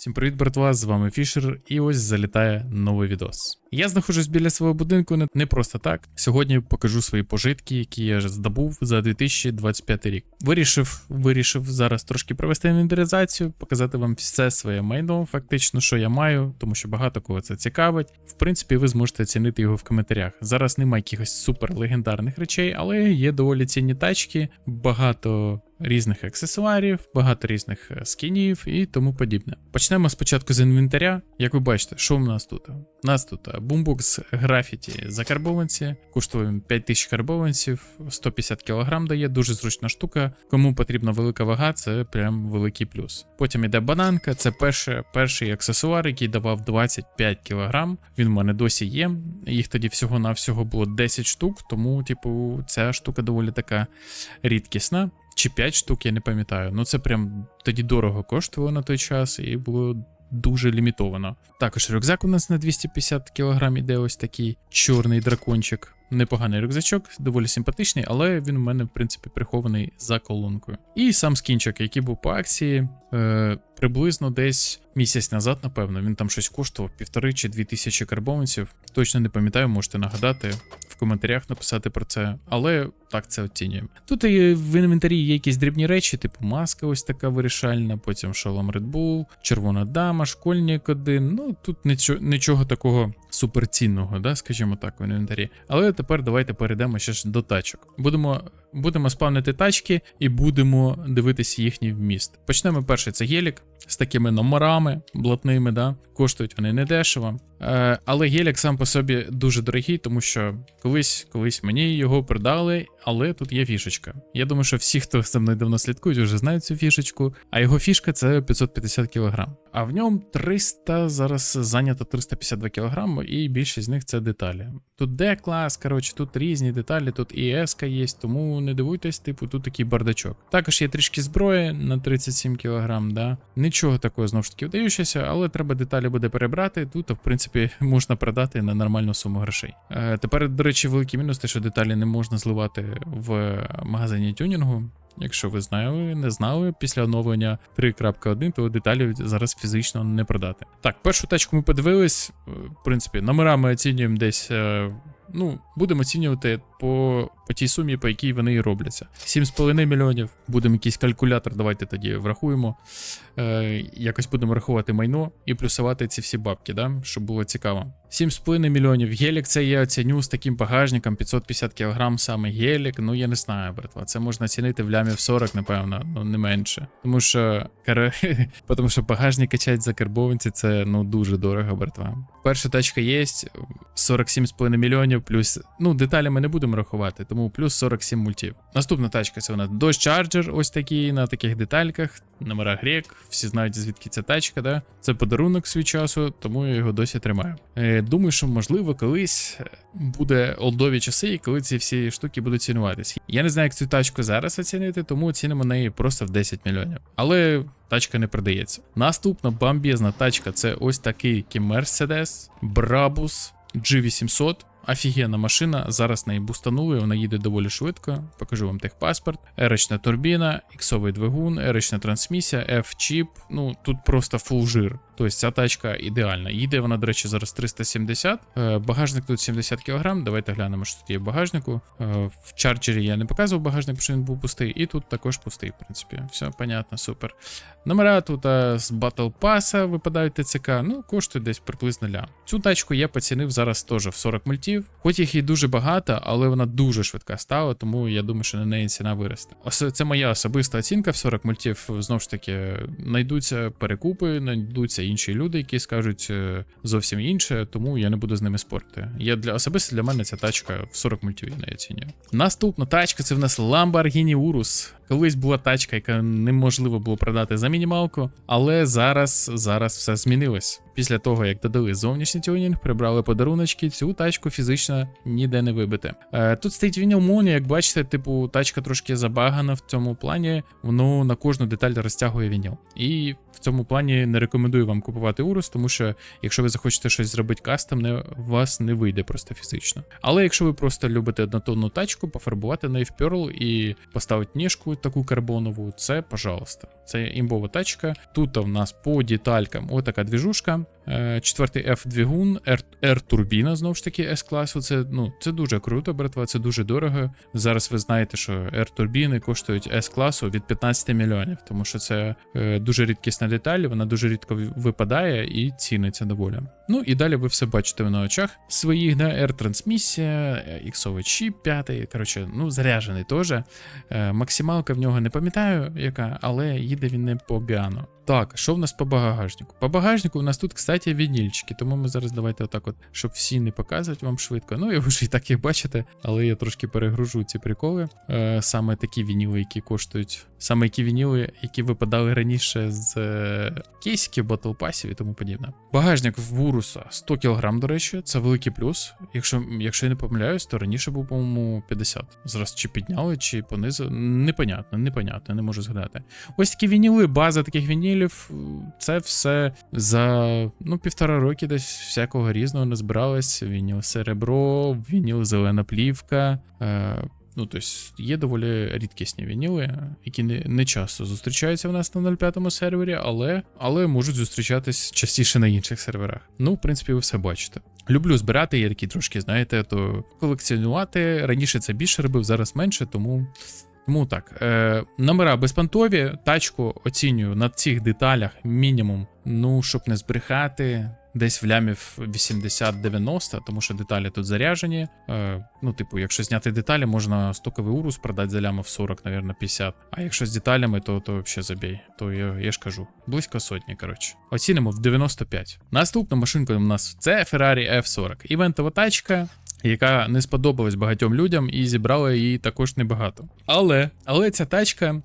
Всім привіт, братва! З вами Фішер, і ось залітає новий відос. Я знаходжусь біля свого будинку не, просто так. Сьогодні покажу свої пожитки, які я здобув за 2025 рік. Вирішив, вирішив зараз трошки провести інвентаризацію, показати вам все своє майно, фактично, що я маю, тому що багато кого це цікавить. В принципі, ви зможете оцінити його в коментарях. Зараз немає якихось супер легендарних речей, але є доволі цінні тачки, багато різних аксесуарів, багато різних е, скінів і тому подібне. Почнемо спочатку з інвентаря. Як ви бачите, що в нас тут? У нас тут бумбокс графіті закарбованці, коштує 5000 карбованців, 150 кг дає, дуже зручна штука. Кому потрібна велика вага, це прям великий плюс. Потім іде бананка, це перше, перший аксесуар, який давав 25 кг. Він в мене досі є. Їх тоді всього-навсього було 10 штук, тому, типу, ця штука доволі така рідкісна. Чи 5 штук, я не пам'ятаю. Ну це прям тоді дорого коштувало на той час і було дуже лімітовано. Також рюкзак у нас на 250 кг іде ось такий чорний дракончик. Непоганий рюкзачок, доволі симпатичний, але він у мене, в принципі, прихований за колонкою. І сам скінчик, який був по акції, е, приблизно десь місяць назад, напевно, він там щось коштував півтори чи дві тисячі карбованців. Точно не пам'ятаю, можете нагадати в коментарях написати про це, але так це оцінюємо. Тут і в інвентарі є якісь дрібні речі, типу маска, ось така вирішальна, потім шолом Red Bull, червона дама, школьник один. Ну тут нічого, нічого такого суперцінного, да, скажімо так, в інвентарі. Але тепер давайте перейдемо ще ж до тачок. Будемо. Будемо спавнити тачки і будемо дивитися їхній вміст. Почнемо перше, це гелік з такими номерами блатними, да? коштують вони не дешево. Е, але гелік сам по собі дуже дорогий, тому що колись колись мені його продали, але тут є фішечка. Я думаю, що всі, хто за мною давно слідкують, вже знають цю фішечку. А його фішка це 550 кг. А в ньому 300, зараз зайнято 352 кг, і більшість з них це деталі. Тут D-клас, коротше, тут різні деталі, тут і S є, тому не дивуйтесь, типу, тут такий бардачок. Також є трішки зброї на 37 кг, да. Нічого такого знову ж таки вдаючося, але треба деталі буде перебрати. Тут, в принципі, можна продати на нормальну суму грошей. Е, тепер, до речі, великий мінус, те, що деталі не можна зливати в магазині тюнінгу. Якщо ви знали, не знали, після оновлення 3.1, то деталі зараз фізично не продати. Так, першу тачку ми подивились. Е, В принципі, номера ми оцінюємо десь. Ну, будемо оцінювати по, по тій сумі, по якій вони і робляться. 7,5 мільйонів. Будемо якийсь калькулятор, давайте тоді врахуємо. Е, якось будемо рахувати майно і плюсувати ці всі бабки, да? щоб було цікаво. 7,5 мільйонів. Гелік це я оціню з таким багажником 550 кг саме гелік. Ну я не знаю, братва. Це можна оцінити в лямів 40, напевно, ну не менше. Тому що кар... тому що багажник качать за карбованці це ну дуже дорого, братва. Перша тачка є 47,5 мільйонів, плюс ну деталі ми не будемо рахувати, тому плюс 47 мультів. Наступна тачка це у нас Dodge Charger, ось такий на таких детальках. Номера грек, всі знають звідки ця тачка, да? Це подарунок свій часу, тому я його досі тримаю. Е, думаю, що можливо колись буде олдові часи, і коли ці всі штуки будуть цінуватись. Я не знаю, як цю тачку зараз оцінити, тому оцінимо неї просто в 10 мільйонів. Але тачка не продається. Наступна бомбезна тачка це ось такий Mercedes Brabus G800. Офігенна машина, зараз неї бустанули, вона їде доволі швидко. Покажу вам техпаспорт. Ерочна турбіна, іксовий двигун, ерочна трансмісія, F-чіп. Ну тут просто фул жир. Тобто ця тачка ідеальна. Їде вона, до речі, зараз 370. Е, Багажник тут 70 кг. Давайте глянемо, що тут є в багажнику. Е, В чарджері я не показував багажник, що він був пустий. І тут також пустий, в принципі. Все понятно, супер. Номера тут з Battle Pass випадають ТЦК. Ну, коштує десь приблизно ля. Цю тачку я поцінив зараз теж в 40 мультів. Хоч їх і дуже багато, але вона дуже швидка стала, тому я думаю, що на неї ціна виросте. Це моя особиста оцінка в 40 мультів. Знову ж таки, знайдуться перекупи, знайдуться інші люди, які скажуть е, зовсім інше, тому я не буду з ними спорити. Я для особисто для мене ця тачка в 40 мультів я не оцінюю. Наступна тачка це в нас Lamborghini Urus. Колись була тачка, яка неможливо було продати за мінімалку, але зараз, зараз все змінилось. Після того, як додали зовнішній тюнінг, прибрали подаруночки, цю тачку фізично ніде не вибити. Е, тут стоїть вініл Моні, як бачите, типу, тачка трошки забагана в цьому плані, воно на кожну деталь розтягує вініл. І в цьому плані не рекомендую вам купувати Урус, тому що якщо ви захочете щось зробити кастомне, у вас не вийде просто фізично. Але якщо ви просто любите однотонну тачку, пофарбувати неї в Pearl і поставити ніжку, таку карбонову, це, пожалуйста. Це імбова тачка. Тут в нас по деталькам отака двіжушка. Четвертий F-двигун, R-турбіна, знову ж таки, S-класу. Це, ну, це дуже круто, братва, це дуже дорого. Зараз ви знаєте, що R-турбіни коштують S-класу від 15 мільйонів, тому що це е, дуже рідкісна деталь, вона дуже рідко випадає і ціниться доволі. Ну і далі ви все бачите на очах своїх, да, R-трансмісія, іксовий чіп 5, коротше, ну, заряджений теж. Е, максималка в нього не пам'ятаю, яка, але їде він непогано. Так, що в нас по багажнику? По багажнику у нас тут, кстати, вінільчики, тому ми зараз давайте отак, от, щоб всі не показувати вам швидко. Ну, і вже і так їх бачите, але я трошки перегружу ці приколи. Е, саме такі вініли, які коштують, саме які вініли, які випадали раніше з е, кейсиків, батл пасів і тому подібне. Багажник в Буруса 100 кг, до речі, це великий плюс. Якщо, якщо я не помиляюсь, то раніше був, по-моєму, 50. Зараз чи підняли, чи понизили. Непонятно, непонятно, не можу згадати. Ось такі вініли, база таких вінілів. Це все за ну, півтора роки десь всякого різного назбиралось. Вініл серебро, вініл зелена плівка. Е, Ну, тобто є доволі рідкісні вініли, які не, не часто зустрічаються в нас на 05 сервері, але, але можуть зустрічатись частіше на інших серверах. Ну, в принципі, ви все бачите. Люблю збирати, є такі трошки, знаєте, то колекціонувати. Раніше це більше робив, зараз менше, тому. Тому так, е, номера безпонтові, тачку оцінюю на цих деталях мінімум, ну, щоб не збрехати, десь в лямів 80-90, тому що деталі тут заряжені. Е, ну, типу, якщо зняти деталі, можна стоковий урус продати за лямов 40, навірно, 50. А якщо з деталями, то, то взагалі забій. То я, я ж кажу, близько сотні, коротше. Оцінимо в 95. Наступна машинка у нас це Ferrari F40. Івентова тачка яка не сподобалась багатьом людям і зібрала її також небагато. Але але ця тачка,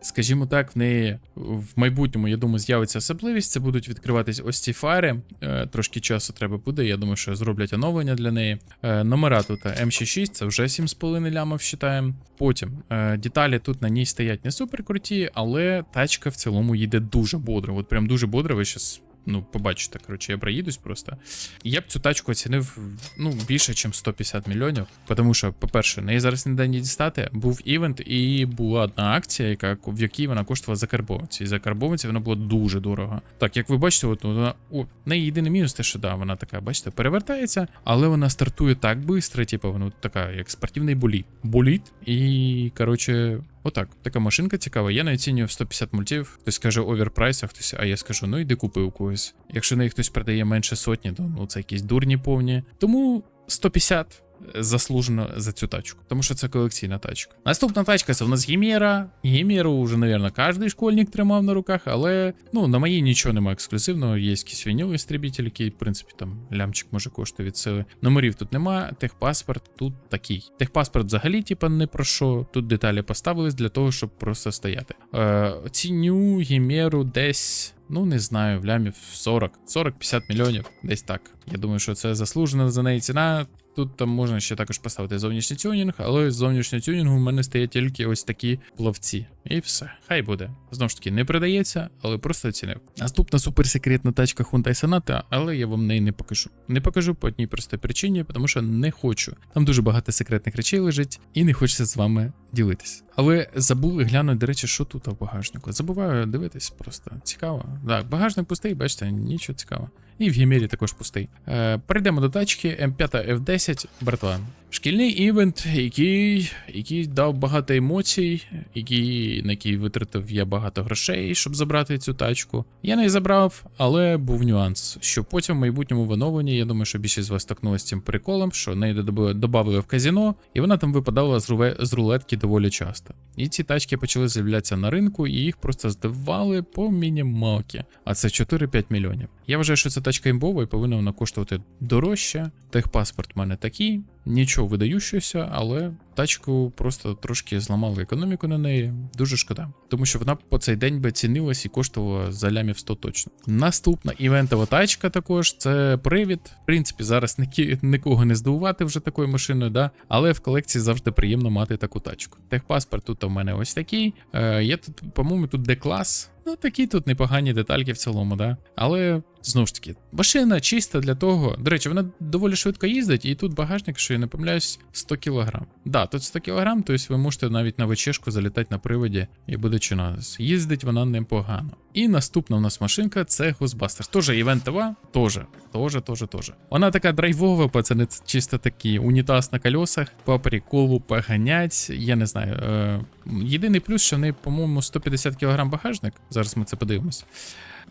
скажімо так, в неї в майбутньому, я думаю, з'явиться особливість. Це будуть відкриватись ось ці фари. Е, трошки часу треба буде. Я думаю, що зроблять оновлення для неї. Е, номера тут М66, це вже 7,5 лямов вважаємо. Потім е, деталі тут на ній стоять не супер круті, але тачка в цілому їде дуже бодро. От прям дуже бодро. Ви щас Ну, побачите, коротше, я проїдусь просто. Я б цю тачку оцінив ну, більше, ніж 150 мільйонів. Тому що, по-перше, неї зараз ніде не дістати. Був івент, і була одна акція, яка, в якій вона коштувала за карбованці. І за карбованці вона була дуже дорого. Так, як ви бачите, от вона. О, неї єдиний мінус, те, що да, вона така, бачите, перевертається, але вона стартує так швидко, типу, вона така, як спортивний боліт. Боліт. І, коротше. Отак, така машинка цікава. Я не оцінюю в 150 мультів. Хтось каже оверпрайс, а хтось, а я скажу, ну йди купи у когось. Якщо неї хтось продає менше сотні, то ну це якісь дурні повні. Тому 150 заслужено за цю тачку, тому що це колекційна тачка. Наступна тачка це в нас Гімєра. Гімєру вже, навірно, кожен школьник тримав на руках, але ну на моїй нічого немає ексклюзивного. Є якийсь вінілий істребитель, який, в принципі, там лямчик може коштує від сили. Номерів тут нема, техпаспорт тут такий. Техпаспорт взагалі, типа, не про що. Тут деталі поставились для того, щоб просто стояти. Е, Ціню Гімєру десь. Ну, не знаю, в лямів 40, 40-50 мільйонів, десь так. Я думаю, що це заслужена за неї ціна. Тут там можна ще також поставити зовнішній тюнінг, але з зовнішнього тюнінгу в мене стає тільки ось такі плавці. І все, хай буде. Знову ж таки, не продається, але просто оцінив. Наступна суперсекретна тачка Hyundai Sonata, але я вам неї не покажу. Не покажу по одній простій причині, тому що не хочу. Там дуже багато секретних речей лежить, і не хочеться з вами ділитись. Але забули глянути, до речі, що тут в багажнику. Забуваю дивитись, просто цікаво. Так, багажник пустий, бачите, нічого цікавого. І в Гімері також пустий. Е, перейдемо до тачки М5 F10 братва. Шкільний івент, який який дав багато емоцій, який, на який витратив я багато грошей, щоб забрати цю тачку. Я не забрав, але був нюанс, що потім в майбутньому в оновленні, я думаю, що більшість з вас стикнулася з цим приколом, що неї додали в казіно, і вона там випадала з, рулетки доволі часто. І ці тачки почали з'являтися на ринку, і їх просто здавали по мінімалки. А це 4-5 мільйонів. Я вважаю, що ця тачка імбова і повинна вона коштувати дорожче. Техпаспорт в мене такий, нічого видаючогося, але тачку просто трошки зламали економіку на неї. Дуже шкода. Тому що вона по цей день би цінилась і коштувала за лямів 100 точно. Наступна івентова тачка також це привід. В принципі, зараз нікі, нікого не здивувати вже такою машиною, да? але в колекції завжди приємно мати таку тачку. Техпаспорт тут у мене ось такий. Е, Є тут, по-моєму, тут Д-клас. Ну, такі тут непогані детальки в цілому, да. Але Знову ж таки, машина чиста для того. До речі, вона доволі швидко їздить, і тут багажник, якщо я не помиляюсь, 100 кг. Да, тут 100 кг, тобто ви можете навіть на вечірку залітати на приводі і буде чинатись. Їздить вона непогано. І наступна у нас машинка це Ghostbusters. Тоже івентова, тоже, тоже, тоже, тоже. Вона така драйвова, пацани, це чисто такий унітаз на колесах, по приколу поганять. Я не знаю. Е, єдиний плюс, що в неї, по-моєму, 150 кг багажник. Зараз ми це подивимось.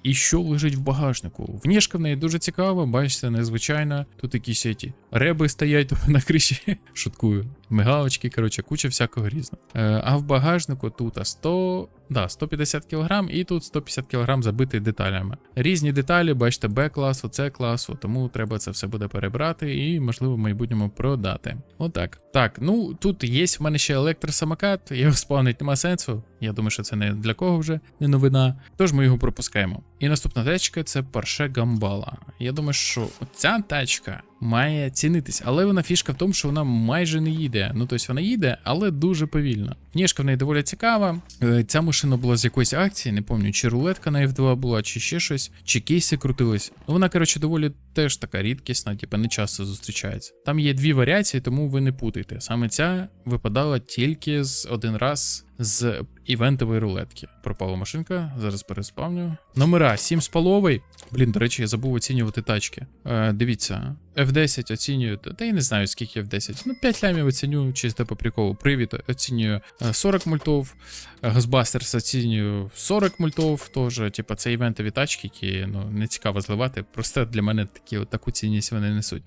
І що лежить в багажнику? Внішка в неї дуже цікава, бачите, незвичайна. Тут якісь ці реби стоять на криші. Шуткую. Мигалочки, коротше, куча всякого різного. Е, а в багажнику тут 100, да, 150 кг і тут 150 кг забитий деталями. Різні деталі, бачите, Б класу, С класу, тому треба це все буде перебрати і, можливо, в майбутньому продати. Отак. Так, ну тут є в мене ще електросамокат, його спавнить нема сенсу. Я думаю, що це не для кого вже не новина. Тож ми його пропускаємо. І наступна тачка це Porsche Gambala. Я думаю, що ця тачка має цінитись, але вона фішка в тому, що вона майже не їде. Ну тобто вона їде, але дуже повільно. Вніжка в неї доволі цікава. Е, Ця машина була з якоїсь акції, не пам'ятаю, чи рулетка на F2 була, чи ще щось, чи кейси крутились. Вона, коротше, доволі теж така рідкісна, типу не часто зустрічається. Там є дві варіації, тому ви не путайте. Саме ця випадала тільки з один раз з івентової рулетки. Пропала машинка, зараз переспавню. Номера 7 спаловий. Блін, до речі, я забув оцінювати тачки. Е, дивіться, F10 оцінюю, та я не знаю скільки F10. Ну, 5 лямів оцінюю чисто по приколу. Привід оцінюю е, 40 мультов. Ghostbusters оцінюю 40 мультов. Теж, типу, це івентові тачки, які ну, не цікаво зливати. Просто для мене такі, таку цінність вони несуть.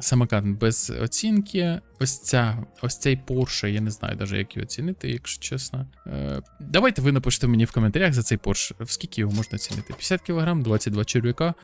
Самокат без оцінки. Ось ця, ось цей Porsche, я не знаю навіть, як його оцінити, якщо чесно. Е, давайте ви напишете мені в коментарях за цей Porsche, скільки його можна оцінити. 50 кг, 22 черв'яка.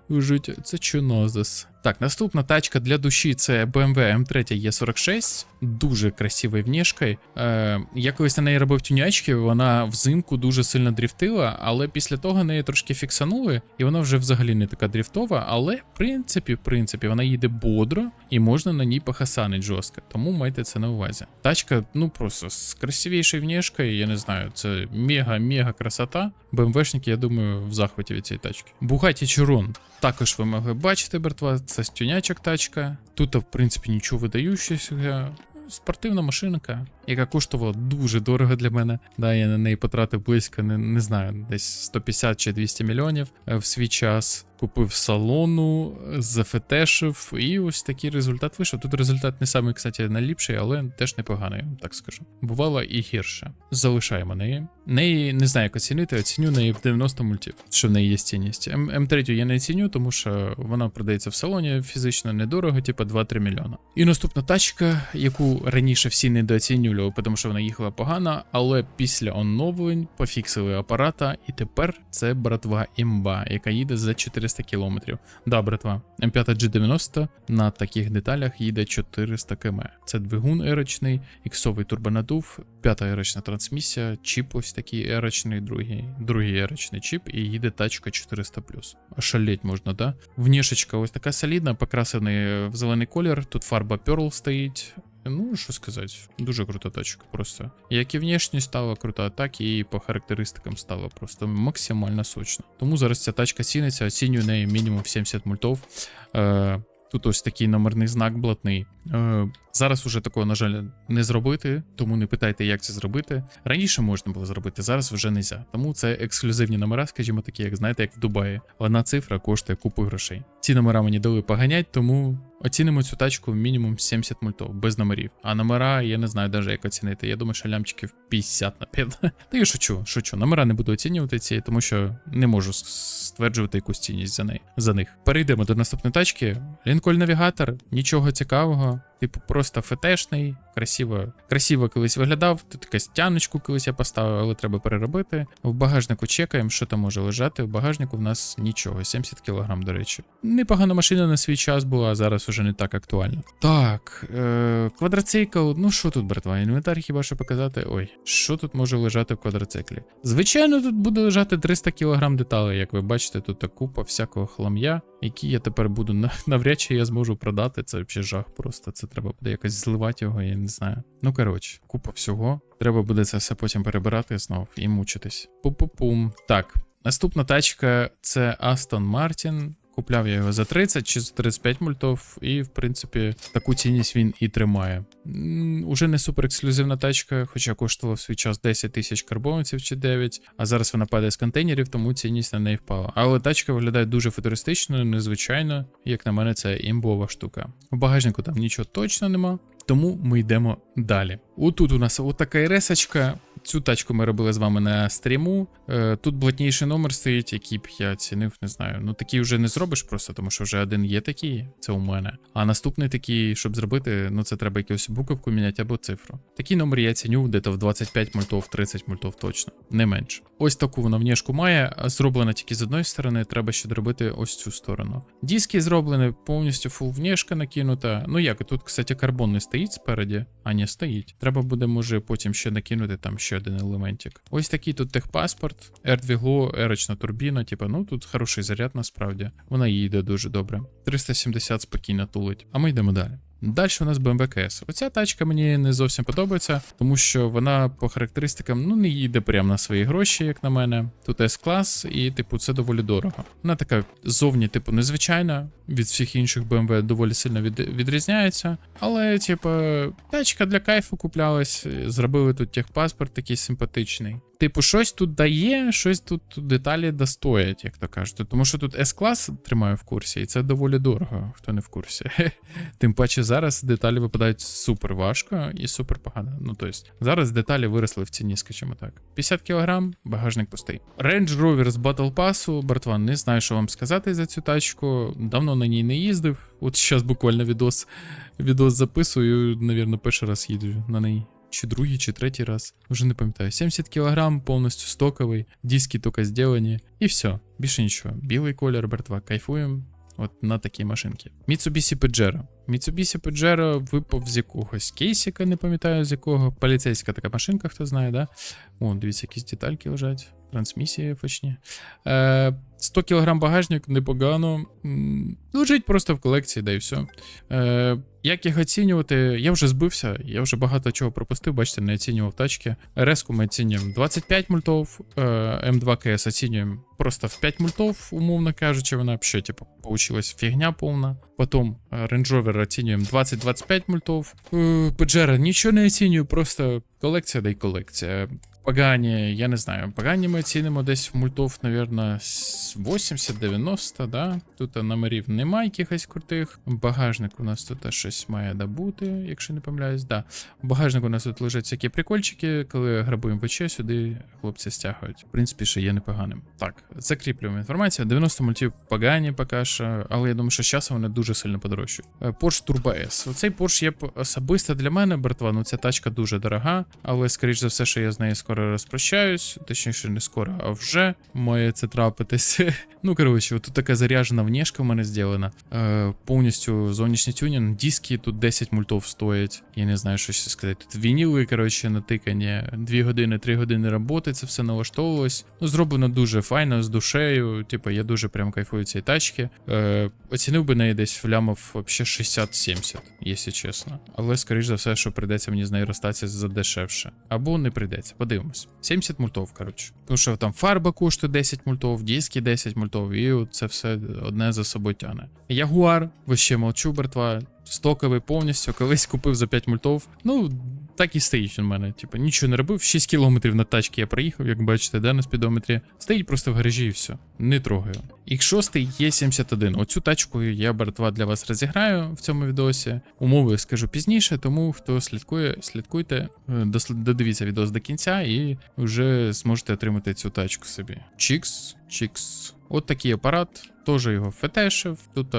Це чунозис. Так, наступна тачка для душі це BMW M3 E46. Дуже красивою внешкою. Е, я на неї робив тюнячки, вона взимку дуже сильно дріфтила, але після того неї трошки фіксанули, і вона вже взагалі не така дріфтова. Але в принципі, в принципі, вона їде бодро і можна на ній похасанить жорстко. Тому майте це на увазі. Тачка, ну просто з красивішою внешкою, я не знаю, це мега-мега красота. БМВшники, я думаю, в захваті від цієї тачки. Bugatti Chiron. Також ви могли бачити, братва, це стюнячок тачка. Тут, в принципі, нічого выдающегося, Спортивна машинка, яка коштувала дуже дорого для мене. Да, я на неї потратив близько, не, не знаю, десь 150 чи 200 мільйонів е, в свій час. Купив салону, зафетешив, і ось такий результат вийшов. Тут результат не самий, кстати, найліпший, але теж непоганий, так скажу. Бувало і гірше. Залишаємо неї. Неї не знаю, як оцінити, оціню неї в 90 мультів, що в неї є цінність. М- М3 я не ціню, тому що вона продається в салоні фізично недорого, типу 2-3 мільйона. І наступна тачка, яку раніше всі недооцінювали, тому що вона їхала погано, але після оновлень пофіксили апарата, і тепер це братва імба, яка їде за 400 кілометрів. Да, братва, М5 G90 на таких деталях їде 400 км. Це двигун ерочний, іксовий турбонадув, п'ята ерочна трансмісія, чіп ось такий ерочний, другий, другий ерочний чіп, і їде тачка 400 Ошалеть можна, да? Внішечка ось така солідна, покрасений в зелений колір. Тут фарба Pearl стоїть. Ну, що сказати, дуже крута тачка просто. Як і внешність стала крута, так і по характеристикам стала просто максимально сочна. Тому зараз ця тачка ціниться, оцінюю неї мінімум 70 мультов. Е, Тут ось такий номерний знак блатний. Е, зараз уже такого, на жаль, не зробити, тому не питайте, як це зробити. Раніше можна було зробити, зараз вже не можна. Тому це ексклюзивні номера, скажімо такі, як знаєте, як в Дубаї. Одна цифра коштує купу грошей. Ці номера мені дали поганять, тому оцінимо цю тачку мінімум 70 мультов, без номерів. А номера я не знаю навіть як оцінити. Я думаю, що лямчиків 50 напевно. Та я шучу, шучу. Номера не буду оцінювати ці, тому що не можу стверджувати якусь цінність за неї за них. Перейдемо до наступної тачки. Лінкольн навігатор, нічого цікавого. Типу, просто фетешний, красиво, красиво колись виглядав. Тут якась тяночку колись я поставив, але треба переробити. В багажнику чекаємо, що там може лежати. В багажнику в нас нічого, 70 кг, до речі. Непогана машина на свій час була, а зараз уже не так актуально. Так, е- квадроцикл. Ну що тут, братва? Інвентар хіба що показати? Ой, що тут може лежати в квадроциклі? Звичайно, тут буде лежати 300 кг деталей, як ви бачите, тут купа всякого хлам'я, які я тепер буду навряд чи я зможу продати. Це взагалі жах просто. Це треба буде якось зливати його, я не знаю. Ну коротше, купа всього. Треба буде це все потім перебирати знов і мучитись. Пу-пу-пум. Так. Наступна тачка це Aston Martin. Купляв я його за 30 чи за 35 мультов, і в принципі таку цінність він і тримає. Уже не супер ексклюзивна тачка, хоча коштувала в свій час 10 тисяч карбованців чи 9, а зараз вона падає з контейнерів, тому цінність на неї впала. Але тачка виглядає дуже футуристично, незвичайно. Як на мене, це імбова штука. У багажнику там нічого точно нема. Тому ми йдемо далі. Отут у нас отака ресочка. Цю тачку ми робили з вами на стріму. Е, тут блатніший номер стоїть, який б я цінив, не знаю. Ну такий вже не зробиш просто, тому що вже один є такий, це у мене. А наступний такий, щоб зробити, ну це треба якусь буковку міняти або цифру. Такий номер я ціню десь в 25 мультов, 30 мультов точно, не менше. Ось таку вона внешку має, зроблена тільки з одної сторони, треба ще доробити ось цю сторону. Диски зроблені, повністю фул внешка накинута. Ну як, тут, кстати, карбон не стоїть спереді, а не стоїть. Треба буде, може, потім ще накинути там ще один елементик. Ось такий тут техпаспорт, R2GLO, ерочна турбіна, типа, ну тут хороший заряд насправді. Вона їде дуже добре. 370 спокійно тулить. А ми йдемо далі. Далі у нас BMW KS. Оця тачка мені не зовсім подобається, тому що вона по характеристикам ну не їде прямо на свої гроші, як на мене. Тут S-клас, і, типу, це доволі дорого. Вона така зовні, типу, незвичайна. Від всіх інших BMW доволі сильно від, відрізняється. Але, типу, тачка для кайфу куплялась. Зробили тут техпаспорт такий симпатичний. Типу, щось тут дає, щось тут деталі достоять, як то кажуть. Тому що тут S-клас тримаю в курсі, і це доволі дорого, хто не в курсі. Тим паче зараз деталі випадають супер важко і супер погано. Ну тобто, зараз деталі виросли в ціні, скажімо так. 50 кг, багажник пустий. Range Rover з Battle Pass, братва, не знаю, що вам сказати за цю тачку. Давно на ній не їздив. От зараз буквально відос, відос записую, навірно, перший раз їду на неї. Чи другий, чи третій раз, вже не пам'ятаю. 70 кг, повністю стоковий, диски тільки зроблені, і все, більше нічого. Білий колір, братва, кайфуємо. От на такій машинці. Mitsubishi Pajero. Mitsubishi Pajero випав з якогось кейсика, не пам'ятаю з якого. Поліцейська така машинка, хто знає, да? О, дивіться, якісь детальки лежать. Трансмісії фочні. Е, 100 кг багажник непогано. Лежить просто в колекції, да і все. Е, як їх оцінювати? Я вже збився, я вже багато чого пропустив, бачите, не оцінював тачки. rs ми оцінюємо 25 мультов, е, М2 КС оцінюємо просто в 5 мультов, умовно кажучи, вона ще, типу, получилась фігня повна. Потім е, Range Rover оцінюємо 20-25 мультов. Е, Pajero нічого не оцінюю, просто колекція да й колекція. Погані, я не знаю, погані ми оцінимо десь в мультов, навірно, 80-90, да. Тут номерів немає якихось крутих. Багажник у нас тут щось має добути, якщо не помиляюсь. Да. В багажнику у нас тут лежать всякі прикольчики, коли грабуємо ВЧ, сюди хлопці стягують. В принципі, ще є непоганим. Так, закріплюємо інформацію. 90 мультів погані поки що, але я думаю, що з часом вони дуже сильно подорожчають. Е, Porsche Turbo S. Оцей Porsche є особисто для мене, братва. Ну ця тачка дуже дорога, але скоріш за все, що я з нею скоро розпрощаюсь. Точніше, не скоро, а вже має це трапитись. ну коротше, тут така заряжена внешка в мене зроблена. Е, повністю зовнішній тюнінг. Диски тут 10 мультов стоять. Я не знаю, що ще сказати. Тут вініли, коротше, натикані. 2 години, 3 години роботи, це все налаштовувалось. Ну, зроблено дуже файно, з душею. Типу, я дуже прям кайфую цієї тачки. Е, оцінив би неї десь влямов вообще 60-70, якщо чесно. Але скоріш за все, що прийдеться мені з нею розстатися за дешевше. Або не прийдеться, подивимось. 70 мультов, коротше. Тому що там фарба коштує 10 мультов, диски 10 мультов, і це все одне за собою тяне. Ягуар, вище молчу, братва. Стоковий повністю, колись купив за 5 мультов. Ну, так і стоїть в мене. Типу, нічого не робив. 6 кілометрів на тачці я проїхав, як бачите, да, на спідометрі. Стоїть просто в гаражі і все. Не трогаю. X6 є 71. Оцю тачку я, братва, для вас розіграю в цьому відосі. Умови скажу пізніше, тому хто слідкує, слідкуйте, е, додивіться відос до кінця і вже зможете отримати цю тачку собі. Чікс, чікс. От такий апарат. Теж його фетешив. Тут.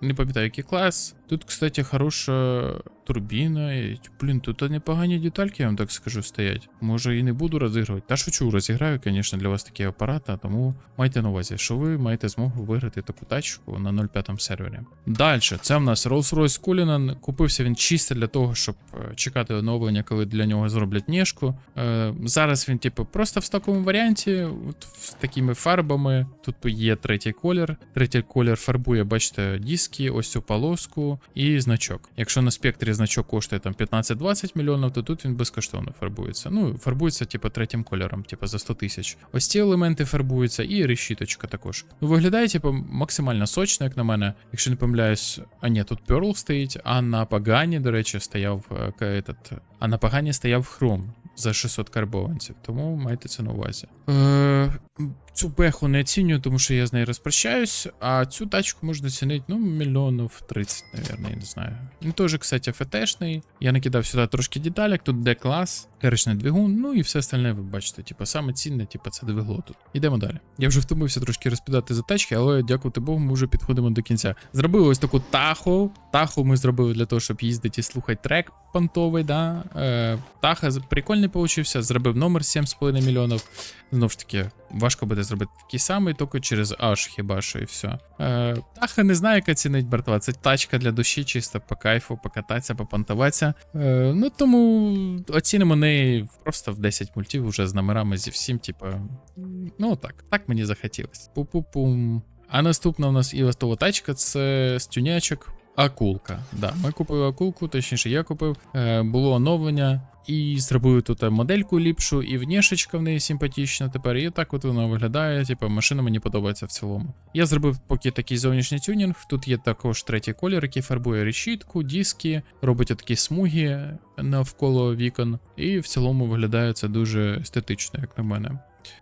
Не пам'ятаю, який клас. Тут, кстати, хороша турбіна. Блін, тут непогані детальки, я вам так скажу, стоять. Може і не буду розігрувати. Та шучу, розіграю, звісно, для вас такі апарати, тому майте на увазі, що ви маєте змогу виграти таку тачку на 0.5 сервері. Далі, це в нас Rolls-Royce Cullinan. Купився він чисто для того, щоб е, чекати оновлення, коли для нього зроблять ніжку. Е, зараз він, типу, просто в стоковому варіанті, от з такими фарбами. Тут є третій колір. Третій колір фарбує, бачите, диски, ось цю полоску і значок. Якщо на спектрі значок коштує там 15-20 мільйонів, то тут він безкоштовно фарбується. Ну, фарбується, типу, третім кольором, типу, за 100 тисяч. Ось ці елементи фарбуються, і решіточка також. Ну, виглядає, типу, максимально сочно, як на мене. Якщо не помиляюсь, а ні, тут Pearl стоїть, а на Пагані, до речі, стояв е, этот, а на Пагані стояв хром за 600 карбованців, тому майте це на увазі. Е, цю беху не оцінюю, тому що я з нею розпрощаюсь, а цю тачку можна оцінити, ну, мільйонів 30, наверное, не знаю. Він теж, кстати, ФТшний. Я накидав сюди трошки деталек, тут де клас, теречний двигун, ну і все остальне ви бачите. Типа, саме цінне, типа, це двигло тут. Ідемо далі. Я вже втомився трошки розпідати за тачки, але дякувати Богу, ми вже підходимо до кінця. Зробили ось таку таху. Таху ми зробили для того, щоб їздити і слухати трек понтовий, да. Е, таха прикольний получився, зробив номер 7,5 мільйонів. Знову ж таки, важко буде зробити такий самий, тільки через аж хіба що і все. Е, Таха не знаю, яка цінить братва. Це тачка для душі, чисто по кайфу, покататися, попонтуватися. Е, ну тому оцінимо неї просто в 10 мультів уже з номерами зі всім, типу. Ну так, так мені захотілося. Пу-пу-пум. А наступна у нас і тачка це з тюнячок. Акулка. Да, ми купили акулку, точніше, я купив. Е, було оновлення. І зробили тут модельку ліпшу, і внешечка в неї симпатична тепер. І так от вона виглядає. Типу, машина мені подобається в цілому. Я зробив поки такий зовнішній тюнінг. Тут є також третій колір, який фарбує решітку, диски, робить такі смуги навколо вікон. І в цілому виглядає це дуже естетично, як на мене.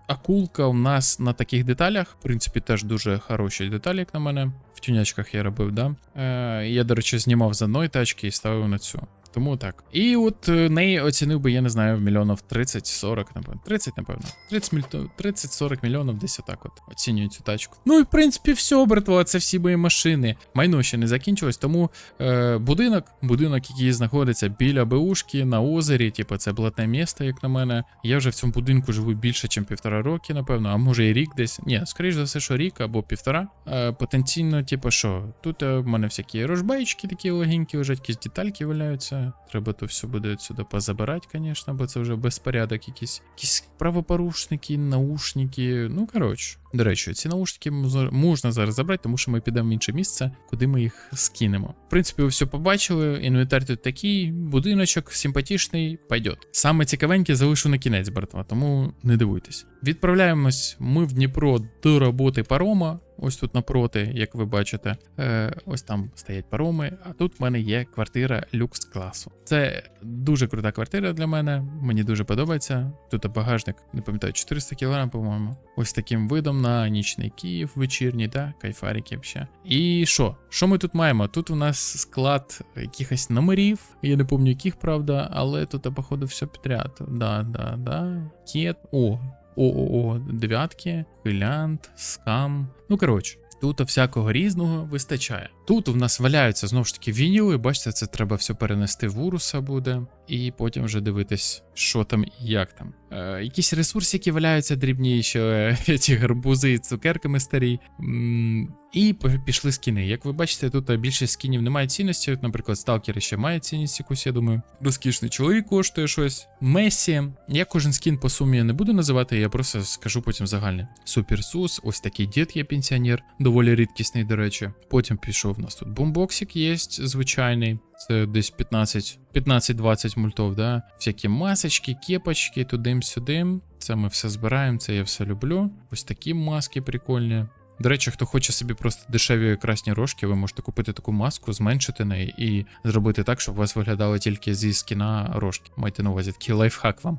Акулка у нас на таких деталях, в принципі, теж дуже хороші деталі, як на мене. В тюнячках я робив, да. Е, я, до речі, знімав з одної тачки і ставив на цю. Тому так. І от е, неї оцінив би, я не знаю, в мільйонів 30-40, напевно. 30, напевно. 30 міль- 30-40 мільйонів десь отак от оцінюю цю тачку. Ну і в принципі все, братва, це всі мої машини. Майно ще не закінчилось, тому е, будинок, будинок, який знаходиться біля Беушки на озері, типу, це блатне місто, як на мене. Я вже в цьому будинку живу більше, ніж півтора роки, напевно, а може і рік десь. Ні, скоріш за все, що рік або півтора. Е, потенційно, типу, що, тут е, в мене всякі рожбайчики такі легенькі лежать, якісь детальки валяються. Треба то все буде отсюда позабирати, звісно, бо це вже безпорядок якісь Якісь правопорушники, наушники. Ну, коротше. До речі, ці наушники можна зараз забрати, тому що ми підемо в інше місце, куди ми їх скинемо. В принципі, ви все побачили. Інвентар тут такий, будиночок симпатичний, пойдет. Саме цікавеньке залишу на кінець, братва, тому не дивуйтесь. Відправляємось ми в Дніпро до роботи парома. Ось тут напроти, як ви бачите, е, ось там стоять пароми. А тут в мене є квартира люкс класу. Це дуже крута квартира для мене. Мені дуже подобається. Тут багажник, не пам'ятаю, 400 кг, по-моєму. Ось таким видом на нічний Київ вечірній, да, кайфарики взагалі. І що? Що ми тут маємо? Тут у нас склад якихось номерів, я не пам'ятаю яких, правда, але тут, походу, все підряд. Да, да, да. Кет. О, ООО дев'ятки, хилянт, скам. Ну коротше. Тут всякого різного вистачає. Тут у нас валяються знову ж таки вініли, бачите, це треба все перенести в уруса буде, і потім вже дивитись, що там і як там. Е, якісь ресурсики валяються дрібні, ще е, ці гарбузи з цукерками старі. М, і пішли скіни. Як ви бачите, тут е, більше скінів немає цінності. От, Наприклад, сталкер ще має цінність якусь, я думаю. Розкішний чоловік коштує щось. Месі. Я кожен скін по сумі не буду називати, я просто скажу потім загальне. Суперсус, ось такий дід є пенсіонер, доволі рідкісний, до речі. Потім пішов у нас тут бомбоксик є звичайний. Це десь 15 15-20 мультов, да. Всякі масочки, кепочки, тудим-сюдим. Це ми все збираємо, це я все люблю. Ось такі маски прикольні. До речі, хто хоче собі просто дешеві красні рожки, ви можете купити таку маску, зменшити неї і зробити так, щоб у вас виглядали тільки зі скіна рожки. Майте на увазі такий лайфхак вам.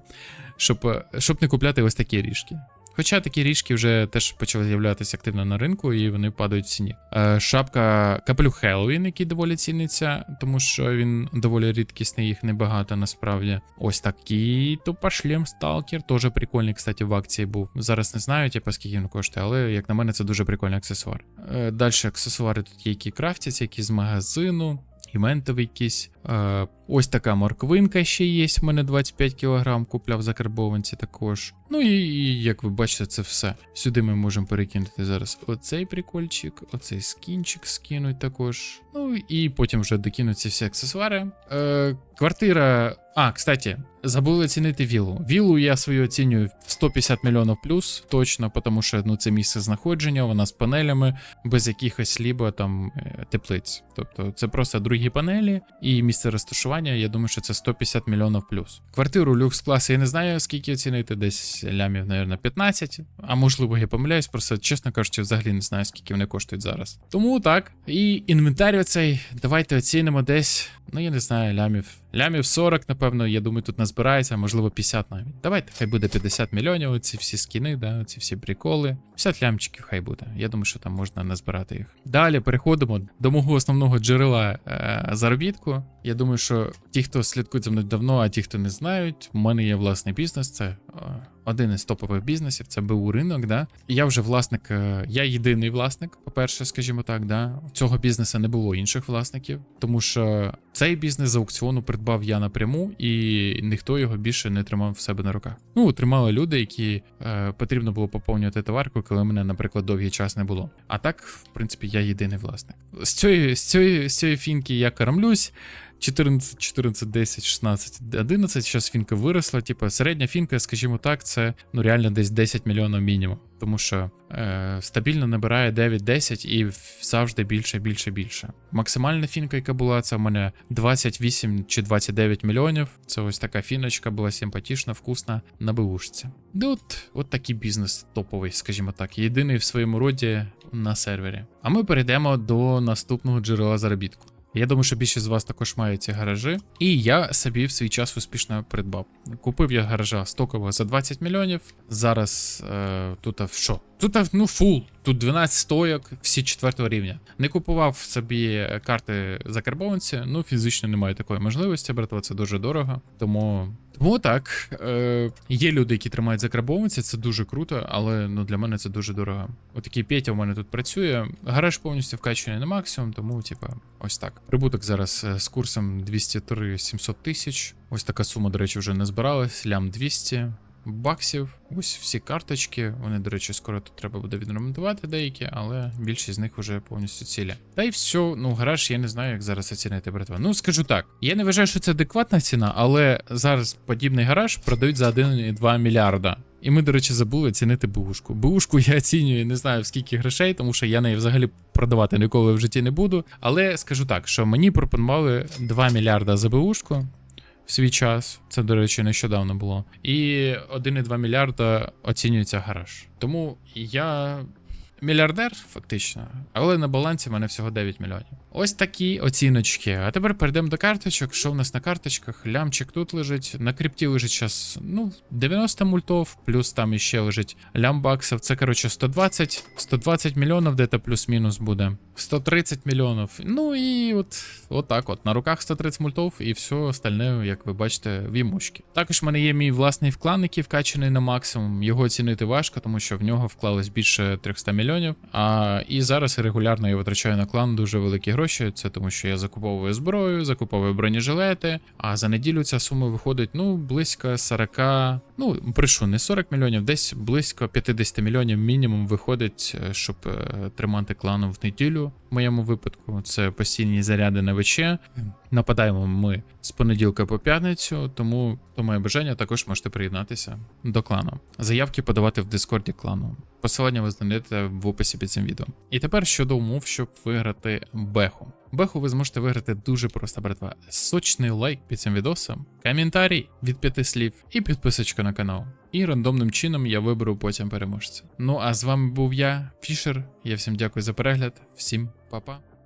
Щоб, е, щоб не купляти ось такі ріжки. Хоча такі ріжки вже теж почали з'являтися активно на ринку, і вони падають в ціні. Е, шапка капелюх Хеллоуін, який доволі ціниться, тому що він доволі рідкісний, їх небагато насправді. Ось такий тупошлем сталкер, теж прикольний, кстати, в акції був. Зараз не знаю, типу, скільки він коштує, але як на мене, це дуже прикольний аксесуар. Е, далі аксесуари тут є, які крафтяться, які з магазину. Іментовий якийсь. Е, ось така морквинка ще є. У мене 25 кг купляв за карбованці також. Ну і, і як ви бачите, це все. Сюди ми можемо перекинути зараз оцей прикольчик, оцей скінчик скинуть також. Ну і потім вже докинуть ці всі аксесуари. Е, квартира. А, кстати, забули оцінити віллу. Віллу я свою оцінюю в 150 мільйонів плюс, точно, тому що ну, це місце знаходження, вона з панелями, без якихось лібо там е, теплиць. Тобто це просто другі панелі і місце місце розташування, я думаю, що це 150 мільйонів плюс. Квартиру люкс класу я не знаю, скільки оцінити, десь лямів, мабуть, 15, а можливо, я помиляюсь, просто чесно кажучи, взагалі не знаю, скільки вони коштують зараз. Тому так. І інвентар оцей, давайте оцінимо десь, ну я не знаю, лямів. Лямів 40, напевно, я думаю, тут назбирається, можливо 50 навіть. Давайте, хай буде 50 мільйонів, оці всі скіни, да, оці всі приколи. 50 лямчиків хай буде. Я думаю, що там можна назбирати їх. Далі переходимо до мого основного джерела е, заробітку. Я думаю, що ті, хто слідкують за мною давно, а ті, хто не знають, в мене є власний бізнес. Це е, один із топових бізнесів, це БУ ринок. Да? І я вже власник, е, я єдиний власник, по-перше, скажімо так, да. цього бізнесу не було інших власників, тому що цей бізнес з аукціону придбав я напряму, і ніхто його більше не тримав в себе на руках. Ну, тримали люди, які е, потрібно було поповнювати товарку, коли мене, наприклад, довгий час не було. А так, в принципі, я єдиний власник. З цієї, з цієї, з цієї фінки я кормлюсь. 14, 14, 10, 16, 11. Зараз фінка виросла. Типу, середня фінка, скажімо так, це ну реально десь 10 мільйонів мінімум. Тому що е, стабільно набирає 9-10 і завжди більше, більше, більше. Максимальна фінка, яка була, це в мене 28 чи 29 мільйонів. Це ось така фіночка була симпатична, вкусна на бушці. Де от, от такий бізнес топовий, скажімо так, єдиний в своєму роді на сервері. А ми перейдемо до наступного джерела заробітку. Я думаю, що більшість з вас також мають ці гаражі. І я собі в свій час успішно придбав. Купив я гаража стокового за 20 мільйонів. Зараз е, тут а, що? Тут ну фул. Тут 12 стояк, всі четвертого рівня. Не купував собі карти закарбованці, ну фізично немає такої можливості, братва, це дуже дорого. Тому. Тому так, е, є люди, які тримають закарбованці, це дуже круто, але ну для мене це дуже дорого. Отакий Петя у мене тут працює. Гараж повністю вкачаний на максимум, тому, типа, ось так. Прибуток зараз е, з курсом 203 700 тисяч. Ось така сума, до речі, вже не збиралась. Лям 200 баксів. Ось всі карточки. Вони, до речі, скоро тут треба буде відремонтувати деякі, але більшість з них вже повністю цілі. Та й все, ну гараж, я не знаю, як зараз оцінити братва. Ну скажу так, я не вважаю, що це адекватна ціна, але зараз подібний гараж продають за 1,2 мільярда. І ми, до речі, забули оцінити бушку. Бушку я оцінюю не знаю в скільки грошей, тому що я неї взагалі продавати ніколи в житті не буду. Але скажу так, що мені пропонували 2 мільярда за бушку в свій час. Це, до речі, нещодавно було. І 1,2 мільярда оцінюється гараж. Тому я мільярдер, фактично, але на балансі в мене всього 9 мільйонів. Ось такі оціночки. А тепер перейдемо до карточок. Що в нас на карточках? Лямчик тут лежить. На крипті лежить зараз ну, 90 мультов, плюс там іще лежить лям баксів. Це, коротше, 120 120 мільйонів, де то плюс-мінус буде. 130 мільйонів. Ну і от, от так от. На руках 130 мультов і все остальне, як ви бачите, в імушки. Також в мене є мій власний вклан, який вкачаний на максимум. Його оцінити важко, тому що в нього вклалось більше 300 мільйонів. А і зараз регулярно я витрачаю на клан дуже великі гроші. Це тому, що я закуповую зброю, закуповую бронежилети. А за неділю ця сума виходить ну близько 40, ну пришу не 40 мільйонів, десь близько 50 мільйонів мінімум виходить, е, щоб е, тримати клану в неділю. В моєму випадку це постійні заряди на ВЧ. Нападаємо ми з понеділка по п'ятницю, тому то моє бажання також можете приєднатися до клану. Заявки подавати в Дискорді клану. Посилання ви знайдете в описі під цим відео. І тепер щодо умов, щоб виграти беху. Беху ви зможете виграти дуже просто, братва. Сочний лайк під цим відосом, коментарій від п'яти слів і підписочка на канал. І рандомним чином я виберу потім переможця. Ну а з вами був я, Фішер. Я всім дякую за перегляд, всім па-па.